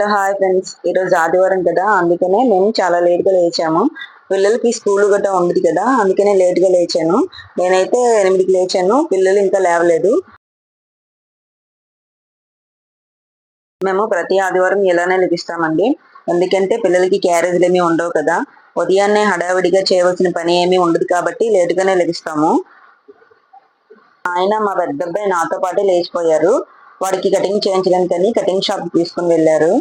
Hello hi friends. ఈరోజు ఆదివారం కదా అందుకనే మేము చాలా లేట్గా లేచాము. పిల్లలకి స్కూల్ గట్రా ఉండదు కదా అందుకనే లేట్గా లేచాను. నేనైతే ఎనిమిదికి లేచాను పిల్లలు ఇంకా లేవలేదు. మేము ప్రతి ఆదివారం ఇలానే లభిస్తామండి ఎందుకంటే పిల్లలకి క్యారేజీలు ఏమీ ఉండవు కదా. ఉదయాన్నే హడావిడిగా చేయవలసిన పని ఏమీ ఉండదు కాబట్టి లేటుగానే లభిస్తాము ఆయన మా పెద్ద అబ్బాయి నాతో పాటే లేచిపోయారు. వాడికి కటింగ్ చేయించడానికని కటింగ్ షాప్ తీసుకుని వెళ్ళారు.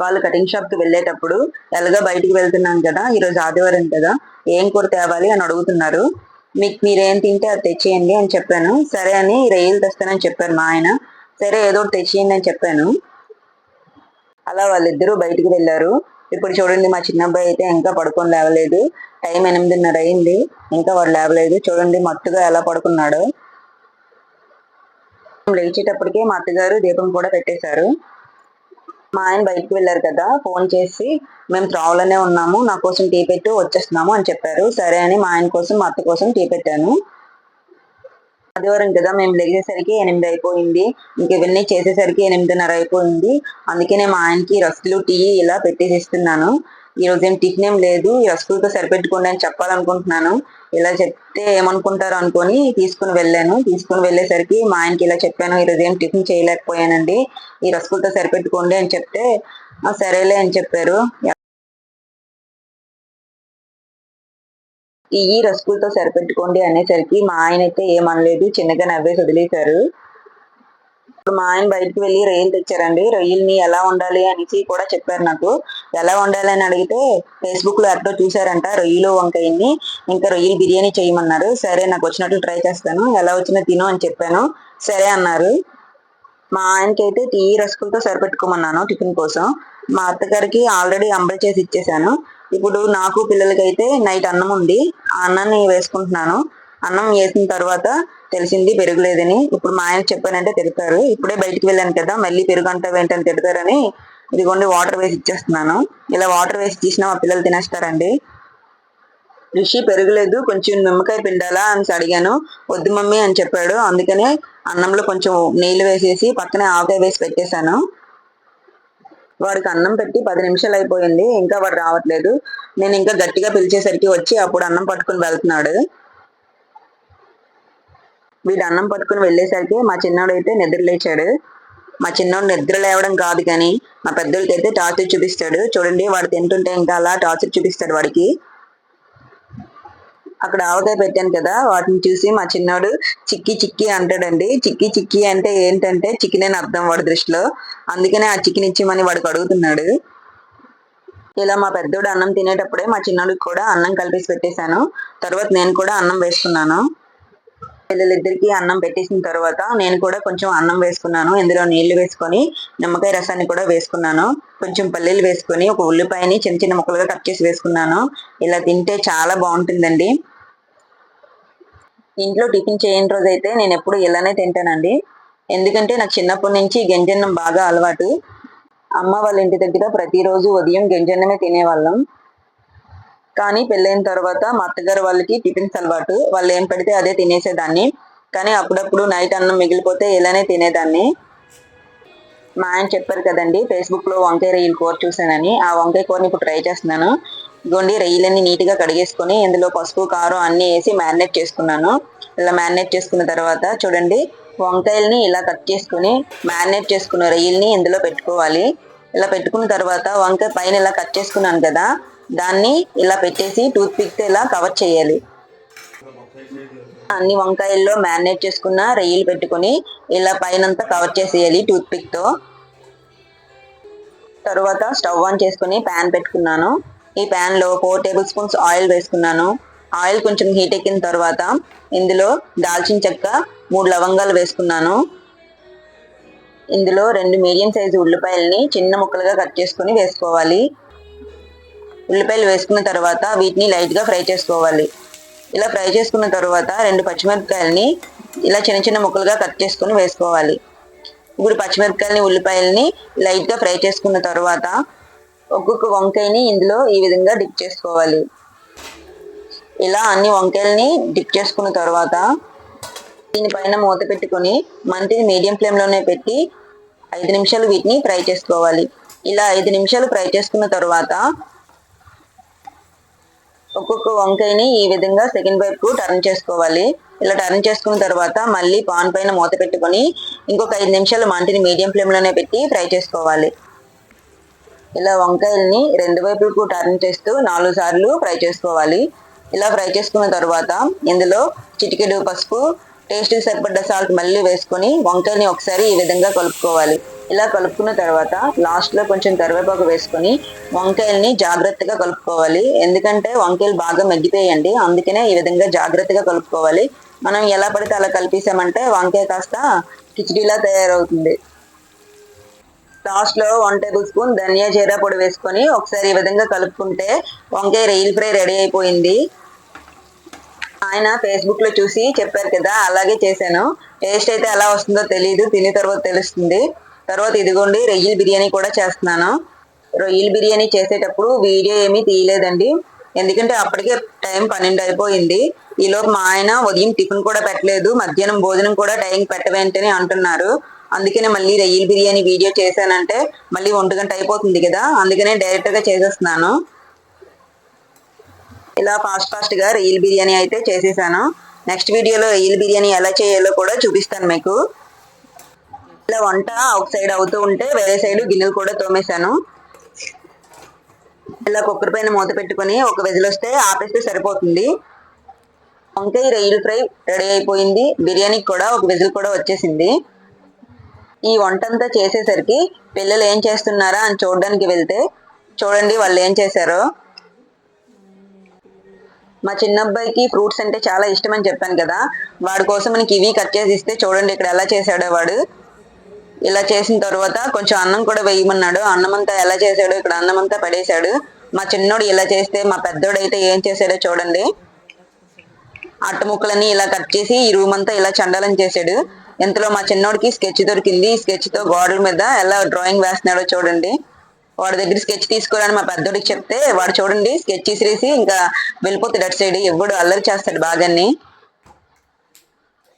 వాళ్ళు కటింగ్ షాప్కి వెళ్ళేటప్పుడు ఎలాగా బయటికి వెళ్తున్నాం కదా ఈరోజు ఆదివారం కదా ఏం కూర తేవాలి అని అడుగుతున్నారు. మీకు మీరేం తింటే అది తెచ్చేయండి అని చెప్పాను. సరే అని రొయ్యలు తెస్తానని చెప్పారు మా ఆయన. సరే ఏదో ఒకటి తెచ్చేయండి అని చెప్పాను. అలా వాళ్ళిద్దరూ బయటికి వెళ్ళారు. ఇప్పుడు చూడండి మా చిన్న అబ్బాయి అయితే ఇంకా పడుకొని లేవలేదు. టైం ఎనిమిదిన్నర అయింది. ఇంకా వాడు లేవలేదు. చూడండి మత్తుగా ఎలా పడుకున్నాడో. లేచేటప్పటికే మా అత్తగారు దీపం కూడా పెట్టేశారు. మా ఆయన బయటకు వెళ్ళారు కదా ఫోన్ చేసి మేము త్రావులోనే ఉన్నాము నా కోసం టీ పెట్టు వచ్చేస్తున్నాము అని చెప్పారు. సరే అని మా ఆయన కోసం మా అత్త కోసం టీ పెట్టాను. ఆదివారం కదా మేము లేచేసరికి ఎనిమిది అయిపోయింది. ఇంక ఇవన్నీ చేసేసరికి ఎనిమిదిన్నర అయిపోయింది. అందుకనే మా ఆయనకి రస్కులు టీ ఇలా పెట్టేసి ఇస్తున్నాను. ఈ రోజు ఏం టిఫిన్ ఏం లేదు. ఈ రస్కులతో సరిపెట్టుకోండి అని చెప్పాలనుకుంటున్నాను. ఇలా చెప్తే ఏమనుకుంటారు అనుకొని తీసుకుని వెళ్ళాను. తీసుకుని వెళ్ళేసరికి మా ఆయనకి ఇలా చెప్పాను ఈ రోజు ఏం టిఫిన్ చేయలేకపోయానండి. ఈ రస్కులతో సరిపెట్టుకోండి అని చెప్తే సరేలే అని చెప్పారు. ఈ రస్కులతో సరిపెట్టుకోండి అనేసరికి మా ఆయన అయితే ఏమనలేదు. చిన్నగా నవ్వేసి వదిలేశారు. మా ఆయన బయటకు వెళ్ళి రొయ్యలు తెచ్చారండి. రొయ్యల్ని ఎలా వండాలి అనేసి కూడా చెప్పారు నాకు. ఎలా వండాలి అని అడిగితే ఫేస్బుక్లో ఎక్కడో చూసారంట రొయ్యలు వంకాయని ఇంకా రొయ్యలు బిర్యానీ చేయమన్నారు. సరే నాకు వచ్చినట్లు ట్రై చేస్తాను. ఎలా వచ్చినా తిను అని చెప్పాను. సరే అన్నారు. మా ఆయనకి అయితే టీ రసకులతో సరిపెట్టుకోమన్నాను టిఫిన్ కోసం. మా అత్తగారికి ఆల్రెడీ అంబలి చేసి ఇచ్చేసాను ఇప్పుడు నాకు పిల్లలకైతే నైట్ అన్నం ఉంది. ఆ అన్నాన్ని వేసుకుంటున్నాను. అన్నం వేసిన తర్వాత తెలిసింది పెరుగులేదని. ఇప్పుడు మా ఆయన చెప్పానంటే తిడతారు. ఇప్పుడే బయటికి వెళ్ళాను కదా మళ్ళీ పెరుగు అంటావు ఏంటని తిడతారని. ఇదిగోండి వాటర్ వేసి ఇచ్చేస్తున్నాను. ఇలా వాటర్ వేసి తీసినా మా పిల్లలు తినేస్తారండి. రిషి పెరగలేదు కొంచెం నిమ్మకాయ పిండాలా అని అడిగాను. వద్దు మమ్మీ అని చెప్పాడు. అందుకనే అన్నంలో కొంచెం నీళ్ళు వేసేసి పక్కనే ఆవకాయ వేసి పెట్టేశాను. వాడికి అన్నం పెట్టి పది నిమిషాలు అయిపోయింది. ఇంకా వాడు రావట్లేదు. నేను ఇంకా గట్టిగా పిలిచేసరికి వచ్చి అప్పుడు అన్నం పట్టుకుని వెళ్తున్నాడు. వీడు అన్నం పట్టుకుని వెళ్ళేసరికి మా చిన్నోడు అయితే నిద్ర లేచాడు. మా చిన్నోడు నిద్ర లేవడం కాదు కానీ మా పెద్దోళ్ళకి అయితే టార్చర్ చూపిస్తాడు. చూడండి వాడు తింటుంటే ఇంకా అలా టార్చర్ చూపిస్తాడు వాడికి. అక్కడ ఆవకాయ పెట్టాను కదా వాటిని చూసి మా చిన్నోడు చిక్కి చిక్కి అంటాడండి. చిక్కి చిక్కి అంటే ఏంటంటే చికెన్ అని అర్థం వాడి దృష్టిలో. అందుకనే ఆ చికెన్ ఇచ్చిమని వాడికి అడుగుతున్నాడు. ఇలా మా పెద్దోడు అన్నం తినేటప్పుడే మా చిన్నోడికి కూడా అన్నం కలిపేసి పెట్టేశాను. తర్వాత నేను కూడా అన్నం వేసుకున్నాను. పిల్లలిద్దరికి అన్నం పెట్టేసిన తర్వాత నేను కూడా కొంచెం అన్నం వేసుకున్నాను. ఇందులో నీళ్ళు వేసుకొని నిమ్మకాయ రసాన్ని కూడా వేసుకున్నాను. కొంచెం పల్లీలు వేసుకొని ఒక ఉల్లిపాయని చిన్న చిన్న ముక్కలుగా కట్ చేసి వేసుకున్నాను. ఇలా తింటే చాలా బాగుంటుందండి. ఇంట్లో టిఫిన్ చేయని రోజు అయితే నేను ఎప్పుడు ఇలానే తింటానండి. ఎందుకంటే నాకు చిన్నప్పటి నుంచి గంజన్నం బాగా అలవాటు. అమ్మ వాళ్ళ ఇంటి దగ్గర ప్రతిరోజు ఉదయం గంజన్నమే తినేవాళ్ళం. కానీ పెళ్ళైన తర్వాత మా అత్తగారు వాళ్ళకి టిఫిన్స్ అలవాటు. వాళ్ళు ఏం పెడితే అదే తినేసేదాన్ని. కానీ అప్పుడప్పుడు నైట్ అన్నం మిగిలిపోతే ఇలానే తినేదాన్ని. మా ఆయన చెప్పారు కదండి ఫేస్బుక్లో వంకాయ రొయ్యల కూర చూసానని ఆ వంకాయ కూరని ఇప్పుడు ట్రై చేస్తున్నాను. ఇదిగోండి రొయ్యలన్నీ నీట్గా కడిగేసుకొని ఇందులో పసుపు కారం అన్ని వేసి మ్యారినేట్ చేసుకున్నాను. ఇలా మ్యారినేట్ చేసుకున్న తర్వాత చూడండి వంకాయల్ని ఇలా కట్ చేసుకుని మ్యారినేట్ చేసుకున్న రొయ్యల్ని ఇందులో పెట్టుకోవాలి. ఇలా పెట్టుకున్న తర్వాత వంకాయ పైన ఇలా కట్ చేసుకున్నాను కదా దాన్ని ఇలా పెట్టేసి టూత్ పిక్ ఇలా కవర్ చేయాలి. అన్ని వంకాయల్లో మ్యారినేట్ చేసుకున్న రొయ్యలు పెట్టుకొని ఇలా పైనంతా కవర్ చేసేయాలి టూత్ పిక్తో తర్వాత స్టవ్ ఆన్ చేసుకుని ప్యాన్ పెట్టుకున్నాను. ఈ ప్యాన్లో ఫోర్ టేబుల్ స్పూన్స్ ఆయిల్ వేసుకున్నాను. ఆయిల్ కొంచెం హీట్ ఎక్కిన తర్వాత ఇందులో దాల్చిన చెక్క మూడు లవంగాలు వేసుకున్నాను. ఇందులో రెండు మీడియం సైజు ఉల్లిపాయల్ని చిన్న ముక్కలుగా కట్ చేసుకుని వేసుకోవాలి. ఉల్లిపాయలు వేసుకున్న తర్వాత వీటిని లైట్గా ఫ్రై చేసుకోవాలి. ఇలా ఫ్రై చేసుకున్న తర్వాత రెండు పచ్చిమిరపకాయలని ఇలా చిన్న చిన్న ముక్కలుగా కట్ చేసుకుని వేసుకోవాలి. ఇప్పుడు పచ్చిమిరపకాయలని ఉల్లిపాయలని లైట్గా ఫ్రై చేసుకున్న తర్వాత ఒక్కొక్క వంకాయని ఇందులో ఈ విధంగా డిప్ చేసుకోవాలి. ఇలా అన్ని వంకాయలని డిప్ చేసుకున్న తర్వాత దీనిపైన మూత పెట్టుకొని మంటిని మీడియం ఫ్లేమ్లోనే పెట్టి ఐదు నిమిషాలు వీటిని ఫ్రై చేసుకోవాలి. ఇలా ఐదు నిమిషాలు ఫ్రై చేసుకున్న తర్వాత ఒక్కొక్క వంకాయని ఈ విధంగా సెకండ్ వైపు టర్న్ చేసుకోవాలి. ఇలా టర్న్ చేసుకున్న తర్వాత మళ్ళీ పాన్ పైన మూత పెట్టుకొని ఇంకొక ఐదు నిమిషాలు మంటిని మీడియం ఫ్లేమ్లోనే పెట్టి ఫ్రై చేసుకోవాలి. ఇలా వంకాయల్ని రెండు వైపులకు టర్న్ చేస్తూ నాలుగు సార్లు ఫ్రై చేసుకోవాలి. ఇలా ఫ్రై చేసుకున్న తర్వాత ఇందులో చిటికెడు పసుపు టేస్ట్కి సరిపడ్డ సాల్ట్ మళ్ళీ వేసుకొని వంకాయని ఒకసారి ఈ విధంగా కలుపుకోవాలి. ఇలా కలుపుకున్న తర్వాత లాస్ట్లో కొంచెం కరివేపాకు వేసుకొని వంకాయల్ని జాగ్రత్తగా కలుపుకోవాలి. ఎందుకంటే వంకాయలు బాగా మగ్గిపోయండి అందుకనే ఈ విధంగా జాగ్రత్తగా కలుపుకోవాలి. మనం ఎలా పడితే అలా కలిపేసామంటే వంకాయ కాస్త కిచిడీలా తయారవుతుంది. లాస్ట్లో వన్ టేబుల్ స్పూన్ ధనియా జీరా పొడి వేసుకొని ఒకసారి ఈ విధంగా కలుపుకుంటే వంకాయ రెయిల్ ఫ్రై రెడీ అయిపోయింది. ఆయన ఫేస్బుక్లో చూసి చెప్పారు కదా అలాగే చేశాను. టేస్ట్ అయితే ఎలా వస్తుందో తెలియదు తిని తర్వాత తెలుస్తుంది. తర్వాత ఇదిగోండి రొయ్యల బిర్యానీ కూడా చేస్తున్నాను. రొయ్యల బిర్యానీ చేసేటప్పుడు వీడియో ఏమీ తీయలేదండి. ఎందుకంటే అప్పటికే టైం పన్నెండు అయిపోయింది. ఈలోపు మా ఆయన ఉదయం టిఫిన్ కూడా పెట్టలేదు మధ్యాహ్నం భోజనం కూడా టైం పెట్టవేంటని అంటున్నారు. అందుకనే మళ్ళీ రొయ్యల బిర్యానీ వీడియో చేశానంటే మళ్ళీ ఒంటి గంట అయిపోతుంది కదా అందుకనే డైరెక్ట్గా చేసేస్తున్నాను. ఇలా ఫాస్ట్ ఫాస్ట్గా రొయ్యల బిర్యానీ అయితే చేసేసాను. నెక్స్ట్ వీడియోలో రొయ్యల బిర్యానీ ఎలా చేయాలో కూడా చూపిస్తాను మీకు. ఇలా వంట ఒక సైడ్ అవుతూ ఉంటే వేరే సైడ్ గిన్నెలు కూడా తోమేశాను. ఇలా కుక్కర్ పైన మూత పెట్టుకొని ఒక వెజిల్ వస్తే ఆపేస్తే సరిపోతుంది. వంకాయ రొయ్యల ఫ్రై రెడీ అయిపోయింది. బిర్యానీకి కూడా ఒక విజిల్ కూడా వచ్చేసింది. ఈ వంట అంతా చేసేసరికి పిల్లలు ఏం చేస్తున్నారా అని చూడడానికి వెళ్తే చూడండి వాళ్ళు ఏం చేశారో. మా చిన్నబ్బాయికి ఫ్రూట్స్ అంటే చాలా ఇష్టం అని చెప్పాను కదా. వాడి కోసం మనకి ఇవి కట్ చేసి ఇస్తే చూడండి ఇక్కడ ఎలా చేశాడో వాడు. ఇలా చేసిన తర్వాత కొంచెం అన్నం కూడా వేయమన్నాడు. అన్నం అంతా ఎలా చేశాడు ఇక్కడ అన్నం అంతా పడేశాడు. మా చిన్నోడు ఇలా చేస్తే మా పెద్దోడు అయితే ఏం చేశాడో చూడండి. అట్ట ముక్కలన్నీ ఇలా కట్ చేసి ఈ రూమ్ అంతా ఇలా చండాలని చేశాడు. ఇంతలో మా చిన్నోడికి స్కెచ్ దొరికింది. స్కెచ్తో గోడల మీద ఎలా డ్రాయింగ్ వేస్తున్నాడో చూడండి. వాడి దగ్గర స్కెచ్ తీసుకోవాలని మా పెద్దోడికి చెప్తే వాడు చూడండి స్కెచ్ తీసిరేసి ఇంకా వెళ్ళిపోతాడు అటు సైడ్. ఎవ్వడు అల్లరి చేస్తాడు బాగాన్ని.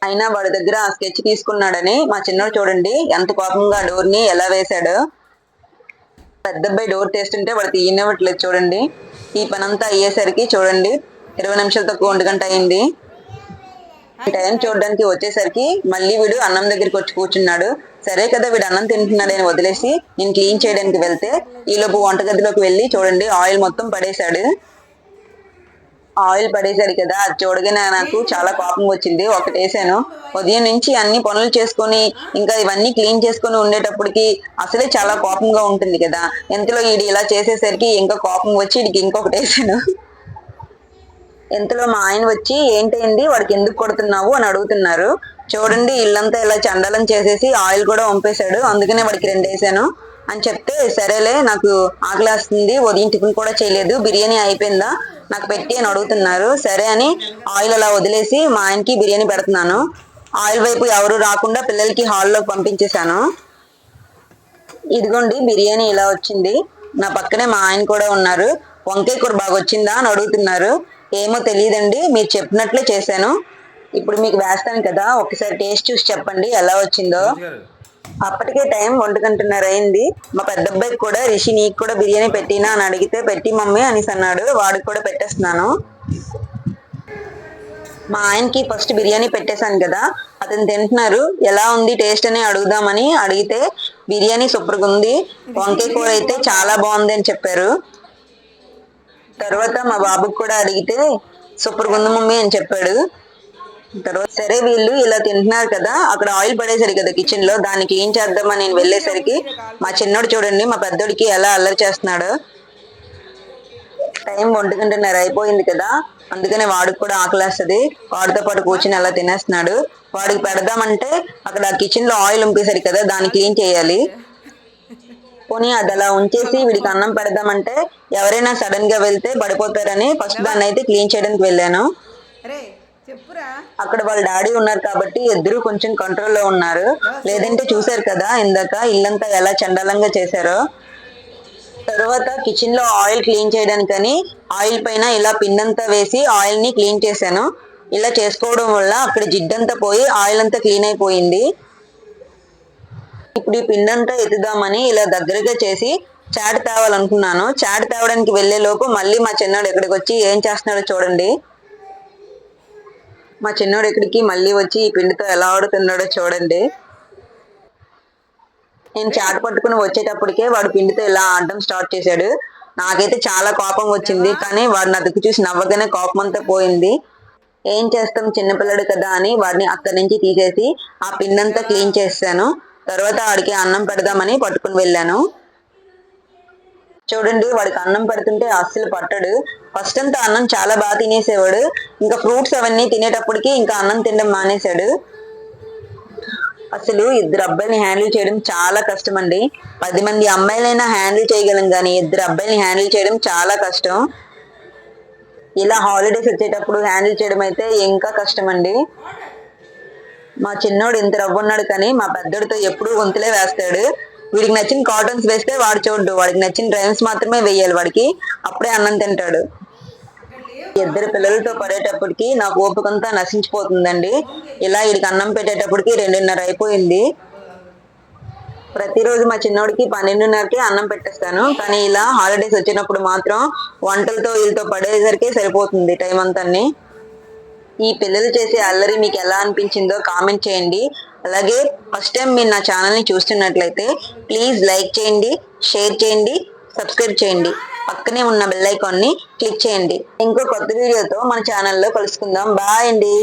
అయినా వాడి దగ్గర ఆ స్కెచ్ తీసుకున్నాడని మా చిన్నోడు చూడండి ఎంత కోపంగా డోర్ని ఎలా వేశాడు. పెద్ద అబ్బాయి డోర్ తీస్తుంటే వాడు తీయనివ్వట్లేదు చూడండి. ఈ పనంతా అయ్యేసరికి చూడండి ఇరవై నిమిషాలు తక్కువ ఒంటి గంట అయింది. టైం చూడడానికి వచ్చేసరికి మళ్ళీ వీడు అన్నం దగ్గరికి వచ్చి కూర్చున్నాడు. సరే కదా వీడు అన్నం తింటున్నాడని వదిలేసి నేను క్లీన్ చేయడానికి వెళ్తే ఈలోపు వంటగదిలోకి వెళ్ళి చూడండి ఆయిల్ మొత్తం పడేశాడు. ఆయిల్ పడేశారు కదా అది చూడగానే నాకు చాలా కోపం వచ్చింది. ఒకటి వేసాను. ఉదయం నుంచి అన్ని పనులు చేసుకొని ఇంకా ఇవన్నీ క్లీన్ చేసుకొని ఉండేటప్పటికి అసలే చాలా కోపంగా ఉంటుంది కదా. ఎంతలో ఈడు ఇలా చేసేసరికి ఇంకా కోపం వచ్చి వీడికి ఇంకొకటి వేసాను. ఇంతలో మా ఆయన వచ్చి ఏంటైంది? వాడికి ఎందుకు కొడుతున్నావు? అని అడుగుతున్నారు. చూడండి ఇల్లంతా ఇలా చండలం చేసేసి ఆయిల్ కూడా పంపేశాడు అందుకనే వాడికి రెండు వేసాను. అని చెప్తే సరేలే నాకు ఆకలి వస్తుంది ఉదయం టిఫిన్ కూడా చేయలేదు బిర్యానీ అయిపోయిందా? నాకు పెట్టి అని అడుగుతున్నారు. సరే అని ఆయిల్ అలా వదిలేసి మా ఆయనకి బిర్యానీ పెడుతున్నాను. ఆయిల్ వైపు ఎవరు రాకుండా పిల్లలకి హాల్లోకి పంపించేశాను. ఇదిగోండి బిర్యానీ ఇలా వచ్చింది. నా పక్కనే మా ఆయన కూడా ఉన్నారు. వంకాయ కూర బాగా వచ్చిందా అని అడుగుతున్నారు. ఏమో తెలియదండి మీరు చెప్పినట్లే చేశాను. ఇప్పుడు మీకు వేస్తాను కదా ఒకసారి టేస్ట్ చూసి చెప్పండి ఎలా వచ్చిందో. అప్పటికే టైం ఒంటి గంటన్నర అయింది. మా పెద్ద అబ్బాయికి కూడా రిషి నీకు కూడా బిర్యానీ పెట్టినా అని అడిగితే పెట్టి మమ్మీ అనేసి అన్నాడు. వాడికి కూడా పెట్టేస్తున్నాను. మా ఆయనకి ఫస్ట్ బిర్యానీ పెట్టేశాను కదా అతను తింటున్నారు. ఎలా ఉంది టేస్ట్ అని అడుగుదామని అడిగితే బిర్యానీ సూపర్గా ఉంది. వంకాయ కూర అయితే చాలా బాగుంది అని చెప్పారు. తర్వాత మా బాబుకి కూడా అడిగితే సూపర్ ఉంది మమ్మీ అని చెప్పాడు. తర్వాత సరే వీళ్ళు ఇలా తింటున్నారు కదా అక్కడ ఆయిల్ పడేసరి కదా కిచెన్లో దానికి ఏం చేద్దామని నేను వెళ్ళేసరికి మా చిన్నోడు చూడండి మా పెద్దోడికి ఎలా అల్లరి చేస్తున్నాడు. టైం ఒంటి గంటన్నర అయిపోయింది కదా అందుకనే వాడికి కూడా ఆకలేస్తుంది. వాడితో పాటు కూర్చుని అలా తినేస్తున్నాడు. వాడికి పెడదామంటే అక్కడ కిచెన్లో ఆయిల్ ఉంపేసరి కదా దాన్ని క్లీన్ చేయాలి? పోనీ అది అలా ఉంచేసి వీడికి అన్నం పెడదామంటే ఎవరైనా సడన్గా వెళ్తే పడిపోతారని ఫస్ట్ దాన్ని అయితే క్లీన్ చేయడానికి వెళ్ళాను. అక్కడ వాళ్ళ డాడీ ఉన్నారు కాబట్టి ఇద్దరు కొంచెం కంట్రోల్లో ఉన్నారు. లేదంటే చూశారు కదా ఇందాక ఇల్లంతా ఎలా చండాలంగా చేశారో. తర్వాత కిచెన్లో ఆయిల్ క్లీన్ చేయడానికని ఆయిల్ పైన ఇలా పిన్నంతా వేసి ఆయిల్ని క్లీన్ చేశాను. ఇలా చేసుకోవడం వల్ల అక్కడ జిడ్డంతా పోయి ఆయిల్ అంతా క్లీన్ అయిపోయింది. ఇప్పుడు ఈ పిండి అంతా ఎత్తుదామని ఇలా దగ్గరగా చేసి చాట్ తేవాలనుకున్నాను. చాట్ తేవడానికి వెళ్ళే లోపు మళ్ళీ మా చిన్నాడు ఇక్కడికి వచ్చి ఏం చేస్తున్నాడో చూడండి. మా చిన్నోడు ఇక్కడికి మళ్ళీ వచ్చి ఈ పిండితో ఎలా ఆడుతున్నాడో చూడండి. నేను చాట్ పట్టుకుని వచ్చేటప్పటికే వాడు పిండితో ఇలా ఆడడం స్టార్ట్ చేశాడు. నాకైతే చాలా కోపం వచ్చింది కానీ వాడు నా దిక్కు చూసి నవ్వగానే కోపం అంతా పోయింది. ఏం చేస్తాం చిన్నపిల్లడు కదా అని వాడిని అక్కడి నుంచి తీసేసి ఆ పిండంతా క్లీన్ చేశాను తర్వాత వాడికి అన్నం పెడదామని పట్టుకుని వెళ్ళాను. చూడండి వాడికి అన్నం పెడుతుంటే అస్సలు పట్టడు. ఫస్ట్ అంతా అన్నం చాలా బాగా తినేసేవాడు. ఇంకా ఫ్రూట్స్ అవన్నీ తినేటప్పటికి ఇంకా అన్నం తినడం మానేశాడు. అసలు ఇద్దరు అబ్బాయిని హ్యాండిల్ చేయడం చాలా కష్టం అండి పది మంది అమ్మాయిలైనా హ్యాండిల్ చేయగలం కానీ ఇద్దరు అబ్బాయిని హ్యాండిల్ చేయడం చాలా కష్టం. ఇలా హాలిడేస్ వచ్చేటప్పుడు హ్యాండిల్ చేయడం అయితే ఇంకా కష్టం అండి మా చిన్నోడు ఇంత రవ్వున్నాడు కానీ మా పెద్దోడితో ఎప్పుడూ గొంతులే వేస్తాడు. వీడికి నచ్చిన కాటన్స్ వేస్తే వాడు చూడ్డు. వాడికి నచ్చిన డ్రైన్స్ మాత్రమే వేయాలి వాడికి. అప్పుడే అన్నం తింటాడు. ఇద్దరు పిల్లలతో పడేటప్పటికి నాకు ఓపికంతా నశించిపోతుందండి. ఇలా వీడికి అన్నం పెట్టేటప్పటికి రెండున్నర అయిపోయింది. ప్రతిరోజు మా చిన్నోడికి పన్నెండున్నరకి అన్నం పెట్టేస్తాను. కానీ ఇలా హాలిడేస్ వచ్చినప్పుడు మాత్రం వంటలతో వీళ్ళతో పడేసరికి సరిపోతుంది టైం అంతా ఈ పిల్లలు చేసే అల్లరి మీకు ఎలా అనిపించిందో కామెంట్ చేయండి. అలాగే ఫస్ట్ టైం మీరు నా ఛానల్ని చూస్తున్నట్లయితే ప్లీజ్ లైక్ చేయండి షేర్ చేయండి సబ్స్క్రైబ్ చేయండి. పక్కనే ఉన్న బెల్ ఐకాన్ని క్లిక్ చేయండి. ఇంకో కొత్త వీడియోతో మన ఛానల్లో కలుసుకుందాం. బాయ్ అండి.